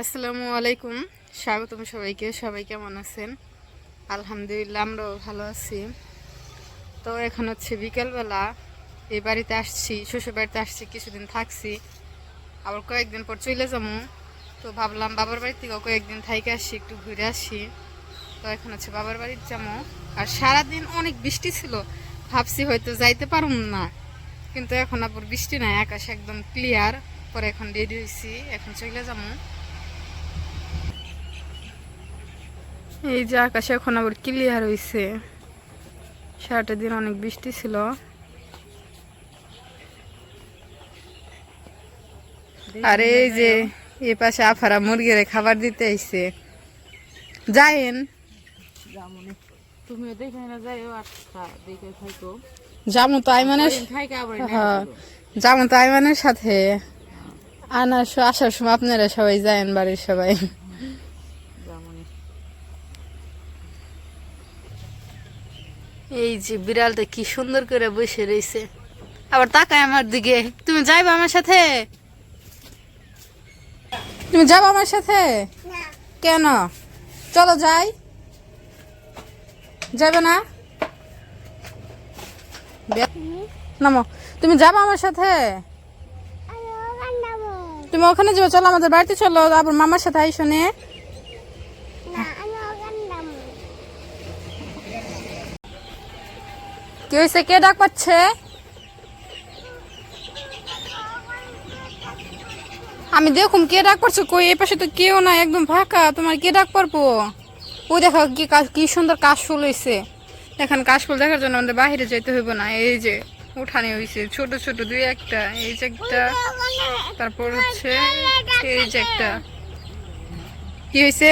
আসসালামু আলাইকুম। স্বাগতম সবাইকে। সবাই কেমন আছেন? আলহামদুলিল্লাহ, আমরাও ভালো আছি। তো এখন হচ্ছে বিকেলবেলা। এই বাড়িতে আসছি, শ্বশুর বাড়িতে আসছি, কিছুদিন থাকছি। আবার কয়েকদিন পর চলে যাব। তো ভাবলাম বাবার বাড়ি থেকে কয়েকদিন থাইকে আসি, একটু ঘুরে আসি। তো এখন হচ্ছে বাবার বাড়িতে যাব। আর সারাদিন অনেক বৃষ্টি ছিল। ভাবছি হয়তো যাইতে পারুম না। কিন্তু এখন আবার বৃষ্টি নাই, আকাশ একদম ক্লিয়ার পরে এখন রেডি হয়েছি এখন চলে যাব। এই যে আকাশে এখন আবার ক্লিয়ার হয়েছে সারাটা দিন অনেক বৃষ্টি ছিল। আর এই যে এ পাশে আফারা মুরগির খাবার দিতে আইছে। যাইন। তুমি দেখে না যাইও দেখে থাকো জামু তো আইমানের হ্যাঁ। জামু তো আইমানের সাথে। আনার আসার সময় আপনারা সবাই যায়েন বাড়ির সবাই। এই যে বিড়ালটা কি সুন্দর করে বসে রয়েছে আবার তাকায় আমার দিকে তুমি যাইবা আমার সাথে? তুমি যাব আমার সাথে? কেন? চলো যাই। যাবে না? নামো তুমি যাব আমার সাথে? তুমি ওখানে যাব চলো আমাদের বাড়িতে চলো আবার মামার সাথে আইসো নে। কি হয়েছে কে ডাক পাচ্ছে? আমি দেখুম কে ডাক পাচ্ছে কই, এই পাশে তো কেউ না একদম ফাঁকা। তোমার কে ডাক পারব? ওই দেখো কি কাশ কি সুন্দর কাশফুল হয়েছে এখন কাশফুল দেখার জন্য আমাদের বাইরে যেতে হইব না। এই যে, উঠানে হয়েছে ছোট ছোট দুই একটা, এই যে একটা, তারপর হচ্ছে এই যে একটা। কি হয়েছে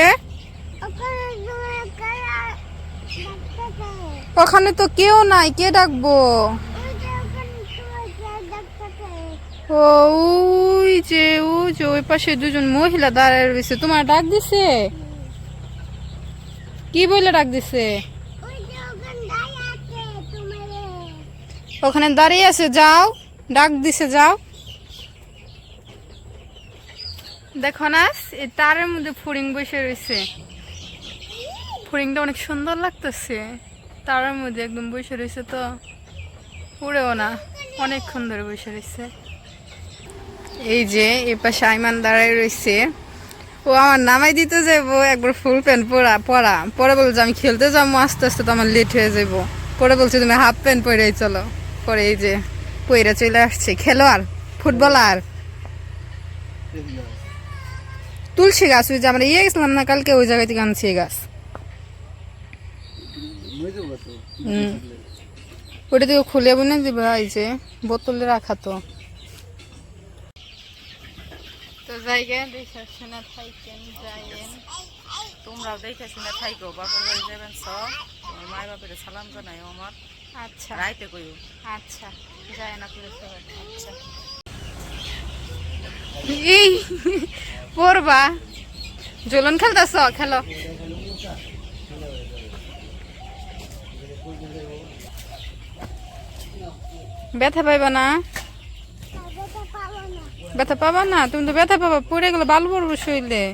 ওখানে তো কেউ নাই, কে ডাকবো? ও, ওই যে ওই যে, ওই পাশে দুজন মহিলা দাঁড়ায় রয়েছে। তোমার ডাক দিছে? কি বলে ডাক দিছে? ওখানে দাঁড়িয়ে আছে, যাও। ডাক দিছে, যাও। দেখো না তারের মধ্যে ফড়িং বসে রয়েছে। ফড়িংটা অনেক সুন্দর লাগতেছে। তারের মধ্যে একদম বসে রয়েছে তো উড়েও না অনেকক্ষণ ধরে বসে রয়েছে। এই যে এ পাশে আইমান দাঁড়ায় রয়েছে। ও আমার নামাই দিতে যাব একবার ফুল প্যান্ট পরা পরা। পরে বলছে আমি খেলতে যাব আস্তে আস্তে তো আমার লেট হয়ে যাব পরে বলছে তুমি হাফ প্যান্ট পরেই চলো। পরে এই যে পইরা চলে আসছে খেলোয়াড় ফুটবলার। তুলসী গাছ ওই যে আমরা ইয়ে গেছিলাম না কালকে ওই জায়গা থেকে আনছি গাছ। ওটা থেকে খুলে বনে দিবে এই যে বোতলে রাখা তো। তো জায়গা দেখে শুনে থাইকেন যাইয়েন। তোমরাও দেখে শুনে থাইকো বাপের বাড়ি যাবেন সব তোমার মায় বাপের সালাম জানাই আমার। আচ্ছা। রাইতে কইও। আচ্ছা যায় না পুলিশ আচ্ছা। এই পড়বা জ্বলন খেলতেছ? খেলো। ব্যথা পাইবা না? ব্যথা পাবা না? তুমি তো ব্যথা পাবা, পড়ে গেলে বালু পড়ব শরীরে।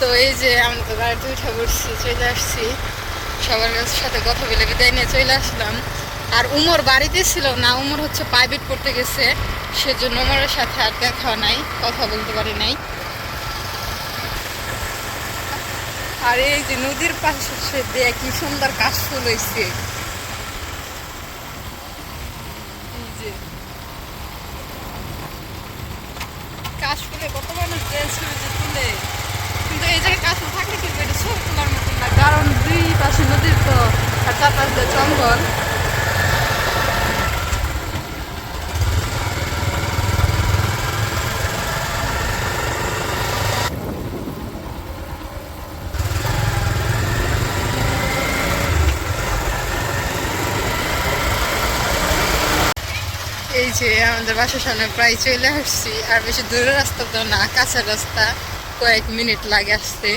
তো এই যে আমি তো গাড়িতে উঠে পড়ছি চলে আসছি। সবার সাথে কথা বলে বিদায় নিয়ে চলে আসলাম। আর উমর বাড়িতে ছিল না, উমর হচ্ছে প্রাইভেট পড়তে গেছে। সেজন্য উমরের সাথে আর দেখা নাই, কথা বলতে পারি নাই। আর এই যে নদীর পাশে দেয়া কি সুন্দর কাজ যে। কাশফুলে কত মানুষ গেছিল যে তুলে। কিন্তু এই জায়গায় কাশফুল থাকলে কিন্তু এটা সব তোলার মতন না কারণ দুই পাশে নদীর তো আর চার পাশে জঙ্গল। এই যে আমাদের বাসার সামনে প্রায় চলে আসছি আর বেশি দূরের রাস্তা তো না কাছের রাস্তা কয়েক মিনিট লাগে আসতে।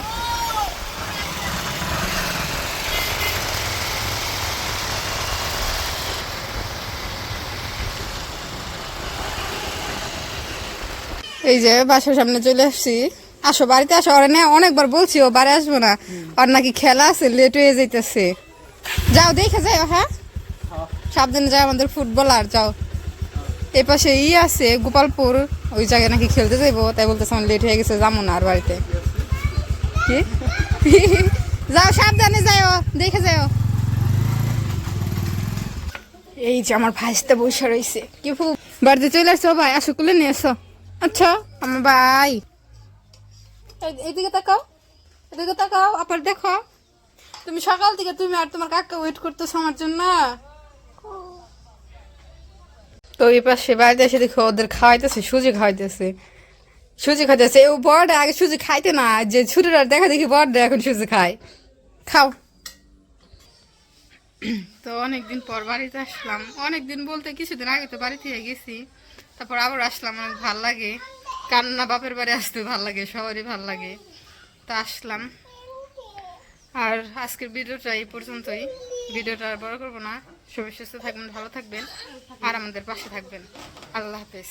এই যে বাসার সামনে চলে আসছি। আসো বাড়িতে আসো ওরা না অনেকবার বলছি ও বাড়ি আসব না। আর নাকি খেলা আছে লেট হয়ে যাইতেছে। যাও দেখে যাও হ্যাঁ? সাবধানে যাও আমাদের ফুটবলার যাও। এই পাশে ই আছে গোপালপুর ওই জায়গায় নাকি খেলতে যাইবো তাই বলতেছে আমার লেট হয়ে গেছে যাব না আর বাড়িতে। কি? যাও সাবধানে যাও দেখে যাও। এই যে আমার ভাইসটা বসে রয়েছে কি ফুপ বাড়িতে চলে আসছো ভাই আসো কুলে নিয়ে এসো আচ্ছা আমার ভাই। এইদিকে তাকাও এদিকে তাকাও আবার দেখো। তুমি সকাল থেকে তুমি আর তোমার কাকা ওয়েট করতেছো আমার জন্য। তো এই পাশে বাড়িতে এসে দেখো ওদের খাওয়াইতেছে, সুজি খাওয়াইতেছে। সুজি খাইতেছে। ও বড়টা আগে সুজি খাইতে না যে আর দেখা দেখি বড়টা এখন সুজি খায়। খাও। তো অনেকদিন পর বাড়িতে আসলাম। অনেকদিন বলতে কিছুদিন আগে তো বাড়ি থেকে গেছি। তারপর আবার আসলাম, অনেক ভালো লাগে। কান্না বাপের বাড়ি আসতে ভালো লাগে, সবারই ভালো লাগে। তো আসলাম। আর আজকের ভিডিওটা এই পর্যন্তই। ভিডিওটা আর বড় করব না। সবাই সুস্থ থাকবেন ভালো থাকবেন আর আমাদের পাশে থাকবেন। আল্লাহ হাফেজ।